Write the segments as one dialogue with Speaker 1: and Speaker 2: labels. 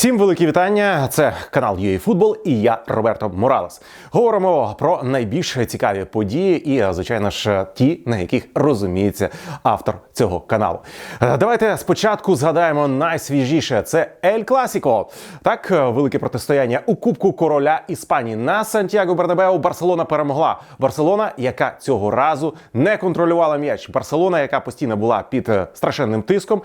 Speaker 1: Всім великі вітання. Це канал UA і я Роберто Моралес. Говоримо про найбільш цікаві події і, звичайно ж, ті, на яких розуміється автор цього каналу. Е, Давайте спочатку згадаємо найсвіжіше. Це Ель Класіко. Так, е, велике протистояння у Кубку Короля Іспанії на Сантьяго Бернабеу. Барселона перемогла. Барселона, яка цього разу не контролювала м'яч. Барселона, яка постійно була під е, страшенним тиском.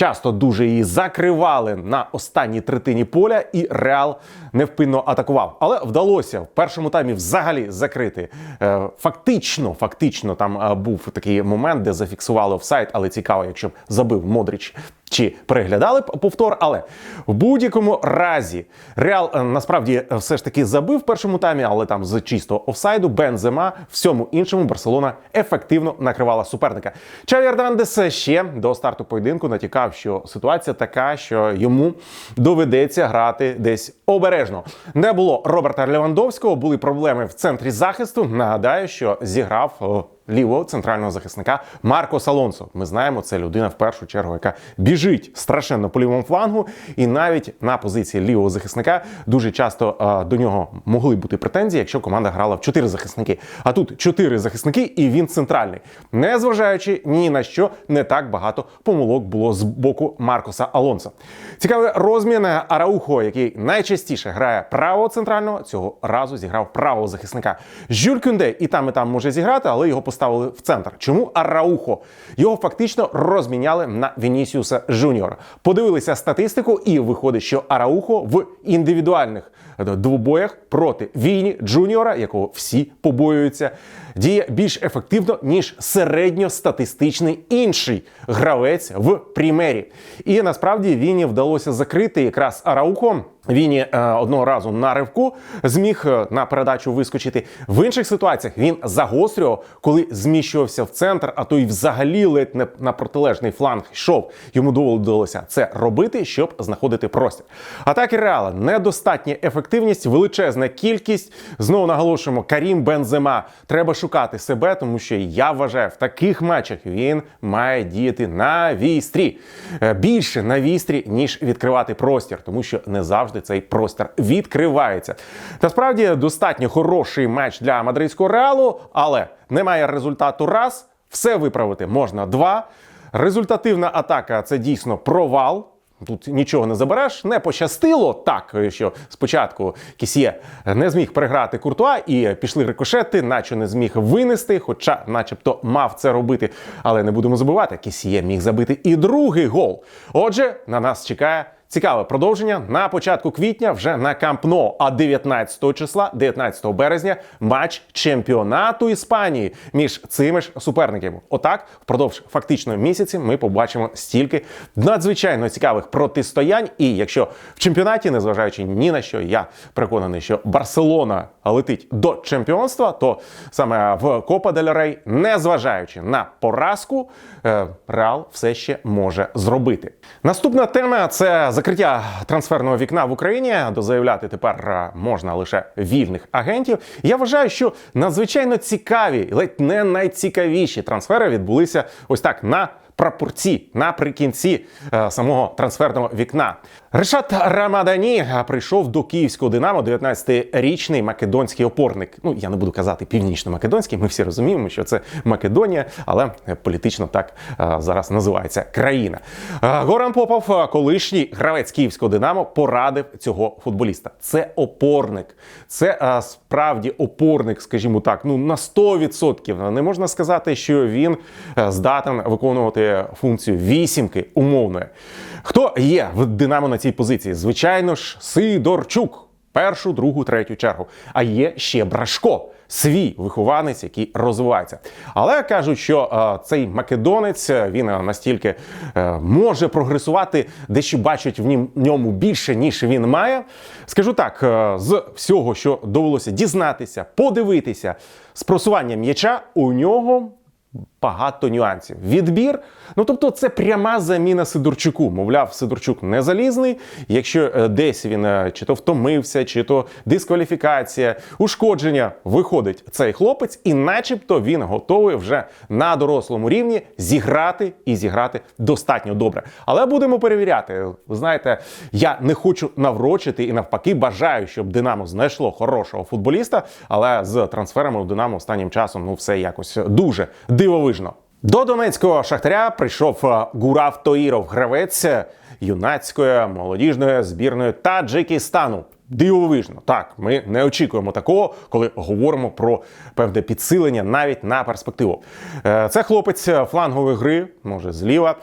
Speaker 1: Часто дуже її закривали на останній третині поля, і Реал невпинно атакував. Але вдалося в першому таймі взагалі закрити. Е, Фактично, фактично, там е, був такий момент, де зафіксували офсайт, але цікаво, якщо б забив Модріч. Чи переглядали б повтор, але в будь-якому разі Реал е, насправді е, все ж таки забив в першому таймі, але там з чистого офсайду Бензема, всьому іншому Барселона ефективно накривала суперника. Чаві Ернандес ще до старту поєдинку натякав, що ситуація така, що йому доведеться грати десь обережно. Не було Роберта Левандовського, були проблеми в центрі захисту. Нагадаю, що зіграв. Лівого центрального захисника Марко Салонсо. Ми знаємо, це людина в першу чергу, яка біжить страшенно по лівому флангу, і навіть на позиції лівого захисника дуже часто е, до нього могли бути претензії, якщо команда грала в чотири захисники. А тут чотири захисники, і він центральний. Незважаючи ні на що, не так багато помилок було з боку Маркоса Алонсо. Цікавий розмін Араухо, який найчастіше грає правого центрального, цього разу зіграв правого захисника. Жюль Кюнде і там, і там може зіграти, але його поставили в центр. Чому Араухо? Його фактично розміняли на Вінісіуса Жуніора. Подивилися статистику, і виходить, що Араухо в індивідуальних двобоях проти Віні Джуніора, якого всі побоюються, діє більш ефективно ніж середньостатистичний інший гравець в прімері. І насправді Віні вдалося закрити якраз Араухо. Віні е, одного разу на ривку зміг е, на передачу вискочити. В інших ситуаціях він загострював, коли зміщувався в центр, а то й взагалі ледь не на протилежний фланг йшов. Йому доводилося це робити, щоб знаходити простір. Атаки Реала недостатня ефективність, величезна кількість. Знову наголошуємо, Карім Бензема. Треба шукати себе, тому що я вважаю, в таких матчах він має діяти на вістрі. Е, Більше на вістрі, ніж відкривати простір, тому що не завжди цей простір відкривається. Та справді достатньо хороший матч для мадридського реалу, але немає результату раз. Все виправити можна два. Результативна атака це дійсно провал. Тут нічого не забереш, не пощастило так, що спочатку Кісьє не зміг переграти Куртуа і пішли рикошети, наче не зміг винести, хоча, начебто, мав це робити. Але не будемо забувати, Кісьє міг забити і другий гол. Отже, на нас чекає. Цікаве продовження на початку квітня вже на Камп Но, а 19 числа, 19 березня, матч чемпіонату Іспанії між цими ж суперниками. Отак, впродовж фактично місяці, ми побачимо стільки надзвичайно цікавих протистоянь. І якщо в чемпіонаті, незважаючи ні на що, я переконаний, що Барселона летить до чемпіонства, то саме в Копа дель Рей, незважаючи на поразку, е, Реал все ще може зробити. Наступна тема це закриття трансферного вікна в Україні. Дозаявляти тепер е, можна лише вільних агентів. Я вважаю, що надзвичайно цікаві, ледь не найцікавіші трансфери відбулися ось так на прапорці наприкінці е, самого трансферного вікна. Решат Рамадані прийшов до київського Динамо 19-річний македонський опорник. Ну я не буду казати північно-македонський. Ми всі розуміємо, що це Македонія, але політично так зараз називається країна. Горан Попов, колишній гравець київського Динамо, порадив цього футболіста. Це опорник, це справді опорник, скажімо так, ну на 100%. Не можна сказати, що він здатен виконувати функцію вісімки умовної. Хто є в Динамо на цій позиції? Звичайно ж, Сидорчук. Першу, другу, третю чергу. А є ще Брашко, свій вихованець, який розвивається. Але кажуть, що е, цей македонець е, він е, настільки е, може прогресувати, дещо бачать в ньому більше, ніж він має. Скажу так: е, з всього, що довелося дізнатися, подивитися з просуванням м'яча, у нього багато нюансів. Відбір, ну тобто, це пряма заміна Сидорчуку. Мовляв, Сидорчук не залізний. Якщо е, десь він е, чи то втомився, чи то дискваліфікація, ушкодження, виходить цей хлопець, і, начебто, він готовий вже на дорослому рівні зіграти і зіграти достатньо добре. Але будемо перевіряти. Ви знаєте, я не хочу наврочити і навпаки бажаю, щоб Динамо знайшло хорошого футболіста. Але з трансферами у Динамо останнім часом ну все якось дуже дивовижно. До донецького шахтаря прийшов е, Гурав Тоїров, гравець юнацької молодіжної збірної Таджикистану. Дивовижно, так ми не очікуємо такого, коли говоримо про певне підсилення навіть на перспективу. Е, Це хлопець флангової гри, може зліва,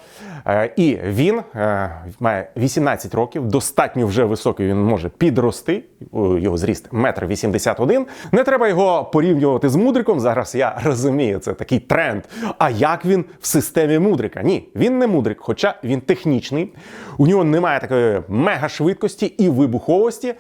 Speaker 1: Е, і він е, має 18 років, достатньо вже високий. Він може підрости. Його зріст 1,81 м. Не треба його порівнювати з мудриком. Зараз я розумію, це такий тренд. А як він в системі мудрика? Ні, він не мудрик, хоча він технічний. У нього немає такої мега-швидкості і вибуховості.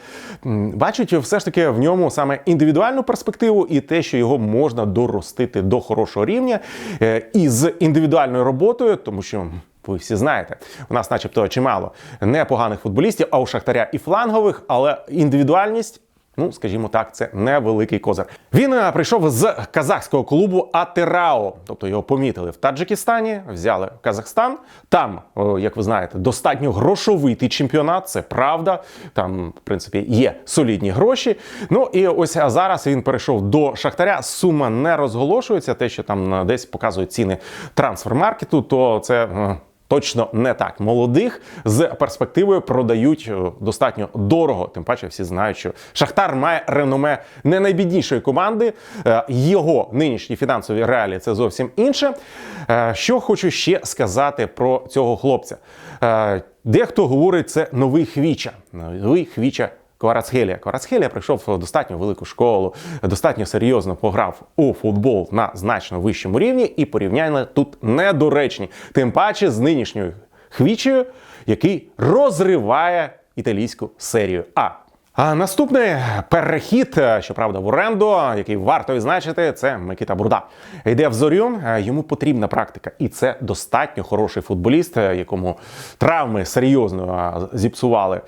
Speaker 1: бачить все ж таки в ньому саме індивідуальну перспективу і те, що його можна доростити до хорошого рівня е, і з індивідуальною роботою, тому що. Ви всі знаєте, у нас, начебто, чимало непоганих футболістів, а у Шахтаря і флангових, але індивідуальність. Ну, скажімо так, це невеликий козир. Він е, прийшов з казахського клубу Атерао, тобто його помітили в Таджикистані, взяли Казахстан. Там, як ви знаєте, достатньо грошовитий чемпіонат, це правда. Там, в принципі, є солідні гроші. Ну і ось зараз він перейшов до Шахтаря. Сума не розголошується. Те, що там е, десь показують ціни трансфермаркету, то це. Точно не так. Молодих з перспективою продають е, достатньо дорого. Тим паче, всі знають, що Шахтар має реноме не найбіднішої команди. Е, Його нинішні фінансові реалії це зовсім інше. Е, Що хочу ще сказати про цього хлопця. Дехто говорить, це новий хвіча. Новий хвіча Кварацхелія. Кварацхелія прийшов в достатньо велику школу, достатньо серйозно пограв у футбол на значно вищому рівні, і порівняння тут недоречні. Тим паче з нинішньою хвічею, який розриває італійську серію А. А наступний перехід, е, щоправда, в оренду, який варто відзначити, це Микита Бурда. Йде в зорю, е, йому потрібна практика, і це достатньо хороший футболіст, е, якому травми серйозно зіпсували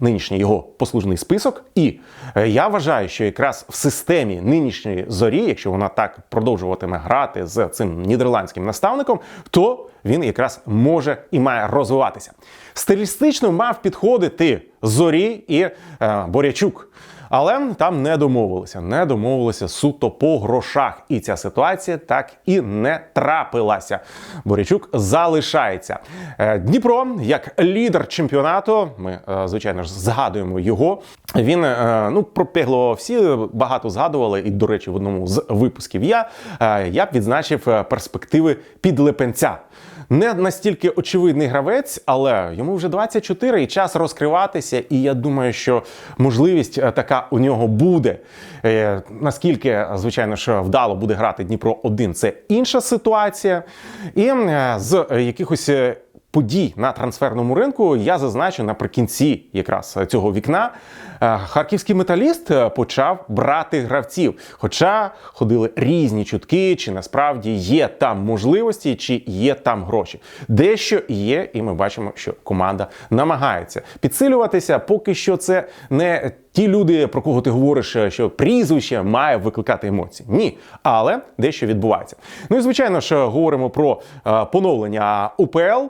Speaker 1: нинішній його послужний список. І е, я вважаю, що якраз в системі нинішньої зорі, якщо вона так продовжуватиме грати з цим нідерландським наставником, то він якраз може і має розвиватися. Стилістично мав підходити зорі і е, Борячук. Але там не домовилися, не домовилися суто по грошах. І ця ситуація так і не трапилася. Борячук залишається. Е, Дніпро, як лідер чемпіонату, ми е, звичайно ж згадуємо його. Він е, ну про Пегло всі багато згадували, і до речі, в одному з випусків я, я б відзначив перспективи підлепенця. Не настільки очевидний гравець, але йому вже 24 і час розкриватися. І я думаю, що можливість е, така у нього буде. Е, Наскільки, звичайно ж, вдало буде грати Дніпро 1 це інша ситуація. І е, з якихось. Подій на трансферному ринку я зазначу наприкінці якраз цього вікна. е, Харківський металіст е, почав брати гравців. Хоча ходили різні чутки, чи насправді є там можливості, чи є там гроші. Дещо є, і ми бачимо, що команда намагається підсилюватися. Поки що це не ті люди, про кого ти говориш, е, що прізвище має викликати емоції. Ні, але дещо відбувається. Ну і звичайно ж говоримо про поновлення УПЛ.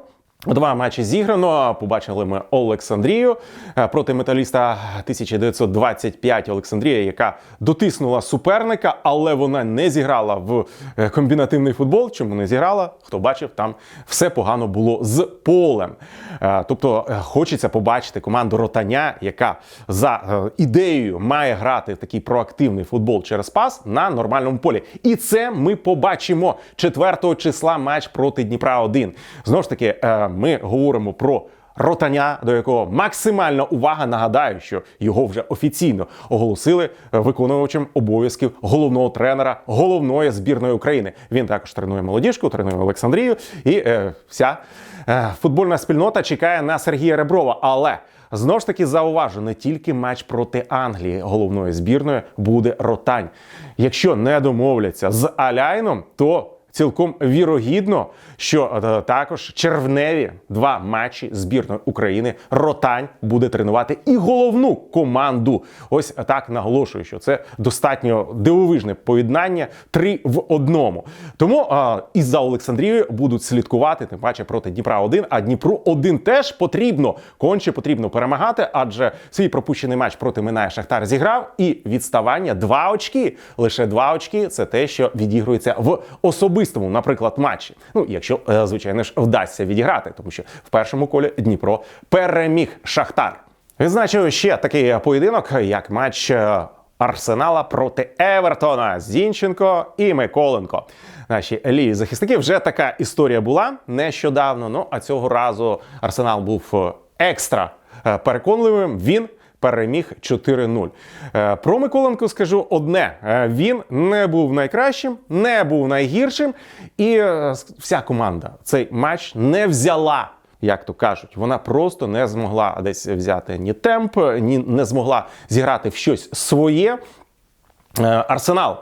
Speaker 1: Два матчі зіграно. Побачили ми Олександрію е, проти металіста 1925 Олександрія, яка дотиснула суперника, але вона не зіграла в е, комбінативний футбол. Чому не зіграла? Хто бачив, там все погано було з полем. Е, Тобто хочеться побачити команду Ротаня, яка за ідеєю має грати такий проактивний футбол через пас на нормальному полі. І це ми побачимо 4 числа матч проти Дніпра 1 Знову ж таки, ми говоримо про. Ротаня, до якого максимальна увага. Нагадаю, що його вже офіційно оголосили виконувачем обов'язків головного тренера головної збірної України. Він також тренує молодіжку, тренує Олександрію, і е, вся е, футбольна спільнота чекає на Сергія Реброва. Але знову ж таки зауважу, не тільки матч проти Англії головної збірної буде ротань. Якщо не домовляться з Аляйном, то цілком вірогідно, що е, також червневі два матчі збірної України Ротань буде тренувати і головну команду. Ось так наголошую, що це достатньо дивовижне поєднання три в одному. Тому е, і за Олександрією будуть слідкувати тим паче проти Дніпра 1 а Дніпру 1 теж потрібно конче потрібно перемагати, адже свій пропущений матч проти Минає Шахтар зіграв і відставання два очки. Лише два очки це те, що відігрується в особистому, наприклад, матчі. Ну, якщо е, звичайно ж вдасться відіграти, тому що в першому колі Дніпро переміг Шахтар. Відзначив ще такий поєдинок, як матч е, Арсенала проти Евертона Зінченко і Миколенко. Наші ліві захисники вже така історія була нещодавно. Ну а цього разу Арсенал був е, екстра переконливим. Він переміг 4-0. Е, Про Миколенко скажу одне: Е, він не був найкращим, не був найгіршим, і е, вся команда цей матч не взяла. Як то кажуть, вона просто не змогла десь взяти ні темп, ні не змогла зіграти в щось своє. Е, Арсенал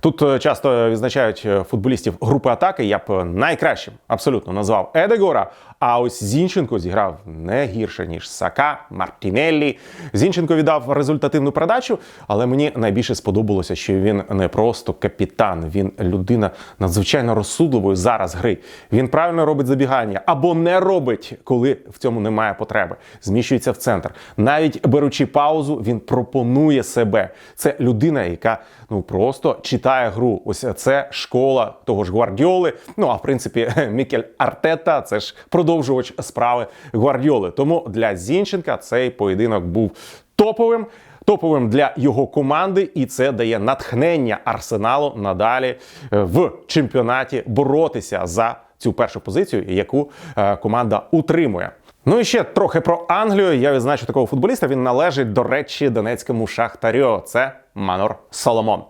Speaker 1: тут е, часто відзначають е, футболістів групи атаки. Я б найкращим абсолютно назвав Едегора. А ось Зінченко зіграв не гірше ніж Сака, Мартінеллі. Зінченко віддав результативну передачу, але мені найбільше сподобалося, що він не просто капітан, він людина надзвичайно розсудливої зараз гри. Він правильно робить забігання або не робить, коли в цьому немає потреби. Зміщується в центр. Навіть беручи паузу, він пропонує себе. Це людина, яка ну просто читає гру. Ось це школа того ж Гвардіоли. Ну а в принципі, Мікель Артета це ж продовжувач справи Гвардіоли. Тому для Зінченка цей поєдинок був топовим. Топовим для його команди, і це дає натхнення арсеналу надалі е, в чемпіонаті боротися за цю першу позицію, яку е, команда утримує. Ну і ще трохи про Англію. Я відзначу такого футболіста. Він належить, до речі, донецькому шахтарю. Це Манор Соломон.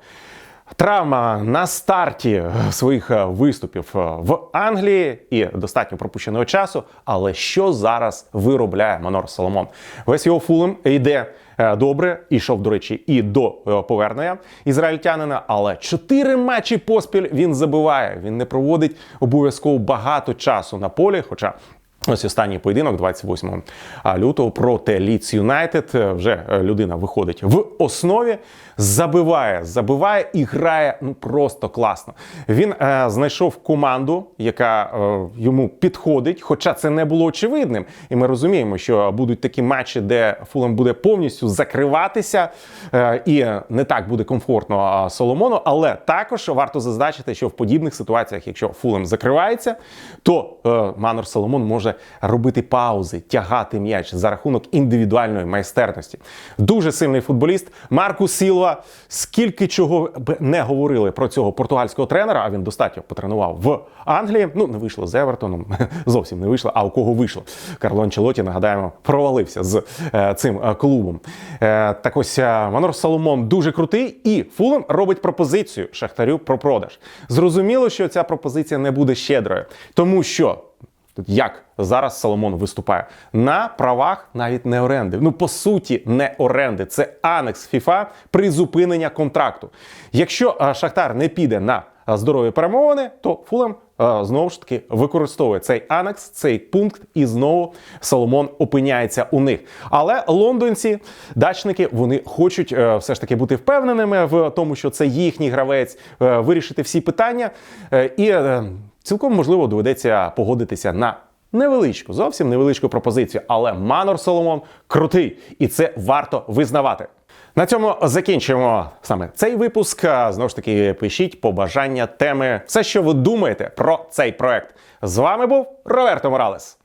Speaker 1: Травма на старті своїх е, виступів е, в Англії і достатньо пропущеного часу. Але що зараз виробляє Манор Соломон? Весь його фулем йде е, добре. Ішов, до речі, і до повернення ізраїльтянина. Але чотири матчі поспіль він забиває. Він не проводить обов'язково багато часу на полі. Хоча Ось останній поєдинок 28 лютого проти Ліц Юнайтед. Вже людина виходить в основі, забиває, забиває і грає ну просто класно. Він е, знайшов команду, яка е, йому підходить, хоча це не було очевидним. І ми розуміємо, що будуть такі матчі, де Фулем буде повністю закриватися, е, і не так буде комфортно е, Соломону. Але також варто зазначити, що в подібних ситуаціях, якщо Фулем закривається, то е, Манор Соломон може робити паузи, тягати м'яч за рахунок індивідуальної майстерності. Дуже сильний футболіст. Марку Сілва. Скільки чого б не говорили про цього португальського тренера, а він достатньо потренував в Англії. Ну не вийшло з Евертоном, зовсім не вийшло. А у кого вийшло? Карло Анчелоті, нагадаємо, провалився з е, цим е, клубом. Е, так ось е, Манор Соломон дуже крутий, і Фулем робить пропозицію Шахтарю про продаж. Зрозуміло, що ця пропозиція не буде щедрою, тому що. Як зараз Соломон виступає на правах навіть не оренди. Ну по суті, не оренди. Це анекс ФІФА призупинення контракту. Якщо Шахтар не піде на здорові перемовини, то Фулем знову ж таки використовує цей анекс, цей пункт, і знову Соломон опиняється у них. Але лондонці, дачники, вони хочуть е, все ж таки бути впевненими в тому, що це їхній гравець, е, вирішити всі питання е, і. Цілком можливо доведеться погодитися на невеличку, зовсім невеличку пропозицію, але Манор Соломон крутий, і це варто визнавати. На цьому закінчуємо саме цей випуск. Знову ж таки, пишіть побажання теми, все, що ви думаєте про цей проект. З вами був Роверто Моралес.